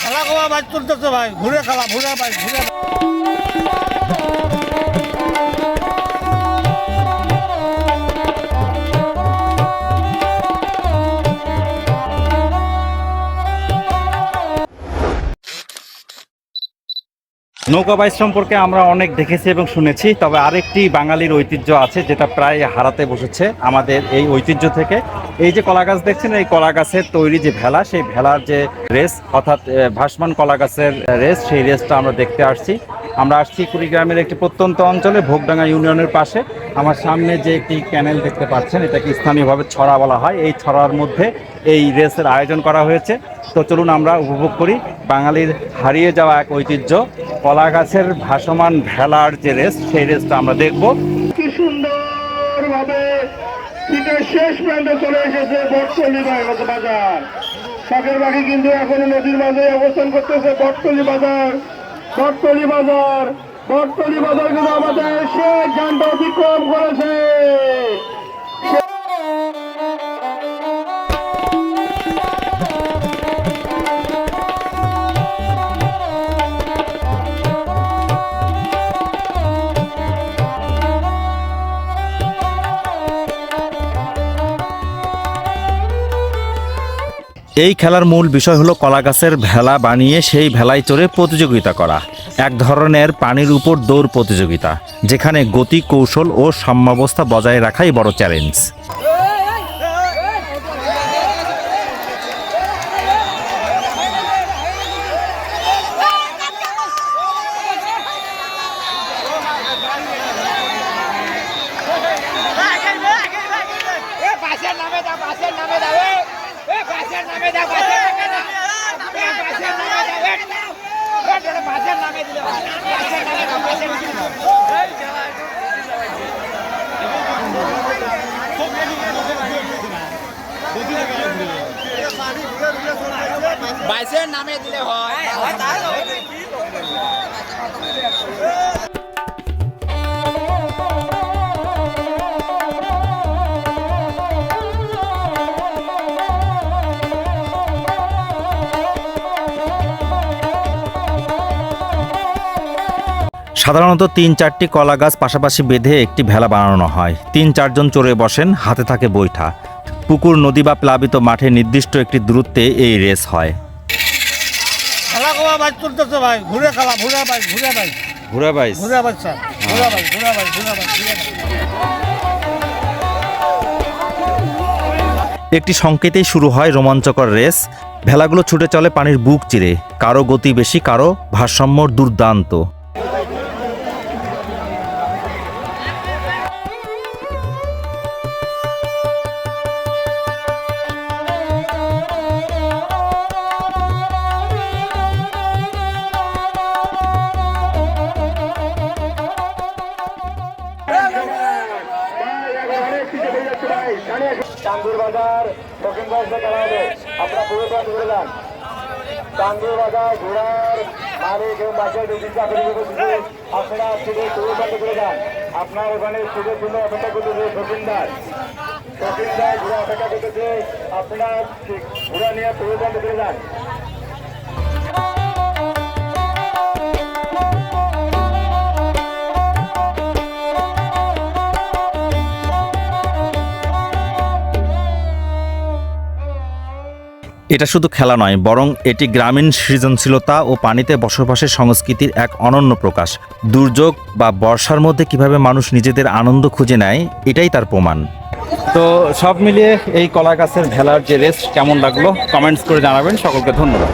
খেলা কমা বাইক চলতেছে ভাই ঘুরে খেলা ঘুরে বাইক ঘুরে নৌকাবাই সম্পর্কে আমরা অনেক দেখেছি এবং শুনেছি, তবে আরেকটি বাঙালির ঐতিহ্য আছে যেটা প্রায় হারাতে বসেছে আমাদের এই ঐতিহ্য থেকে। এই যে কলা গাছ দেখছেন, এই কলা গাছের তৈরি যে ভেলা, সেই ভেলার যে রেস, অর্থাৎ ভাসমান কলা গাছের রেস, সেই রেসটা আমরা দেখতে আসছি। আমরা আসছি কুড়িগ্রামের একটি প্রত্যন্ত অঞ্চলে, ভোগডাঙ্গা ইউনিয়নের পাশে। আমার সামনে যে একটি ক্যানেল দেখতে পাচ্ছেন, এটাকে স্থানীয়ভাবে ছড়া বলা হয়। এই ছড়ার মধ্যে এই রেসের আয়োজন করা হয়েছে। তো চলুন আমরা উপভোগ করি। বাঙালির হারিয়ে যাওয়া এক ঐতিহ্য কলা গাছের ভাসমান ভেলার যে রেস, সেই রেসটা আমরা দেখব। কি সুন্দর ভাবে শীতের শেষ প্রান্তে চলে এসেছে বটতলি বাজার। বাকি কিন্তু এখনও নদীর মাঝে অবস্থান করতেছে বটতলি বাজার। বটতলি বাজার বটতলি বাজার কিন্তু আমাদের শেষ যানটা অতিক্রম করেছে। এই খেলার মূল বিষয় হলো কলা গাছের ভেলা বানিয়ে সেই ভেলায় চড়ে প্রতিযোগিতা করা। এক ধরনের পানির উপর দৌড় প্রতিযোগিতা, যেখানে গতি, কৌশল ও সাম্যাবস্থা বজায় রাখাই বড় চ্যালেঞ্জ। নামে দাও নামে দাও নামে দাও নামে দাও এ বাসের নামে দাও এ এ তোরা বাসের নামে দিলে হয়। সাধারণত তিন চারটি কলা গাছ পাশাপাশি বেঁধে একটি ভেলা বানানো হয়। তিন চারজন চড়ে বসেন হাতে থাকে বৈঠা। পুকুর নদী বা প্লাবিত মাঠে নির্দিষ্ট একটি দূরত্বে এই রেস হয়। একটি সংকেতেই শুরু হয় রোমাঞ্চকর রেস। ভেলাগুলো ছুটে চলে পানির বুক চিরে। কারও গতি বেশি কারও ভারসাম্য দুর্দান্ত। চান্দুর বাজার দক্ষিণ পাশে খেলা হবে। আপনারা পুরো প্রান্ত করে যান। চান্দুর বাজার ঘোড়ার মালিক এবং বাজার চাকরি করতেছে আপনারা সিটে পুরো প্রান্ত করে যান। আপনার ওখানে সিটের জন্য অপেক্ষা করতেছে শচীনদার শচীনদার ঘোড়া অপেক্ষা করতেছে। আপনারা ঘোড়া নিয়ে পুরো প্রান্ত করে যান। এটা শুধু খেলা নয়, বরং এটি গ্রামীণ সৃজনশীলতা ও পানিতে বসবাসের সংস্কৃতির এক অনন্য প্রকাশ। দুর্যোগ বা বর্ষার মধ্যে কীভাবে মানুষ নিজেদের আনন্দ খুঁজে নেয়, এটাই তার প্রমাণ। তো সব মিলিয়ে এই কলা গাছের ভেলার যে রেস্ট কেমন লাগল কমেন্টস করে জানাবেন। সকলকে ধন্যবাদ।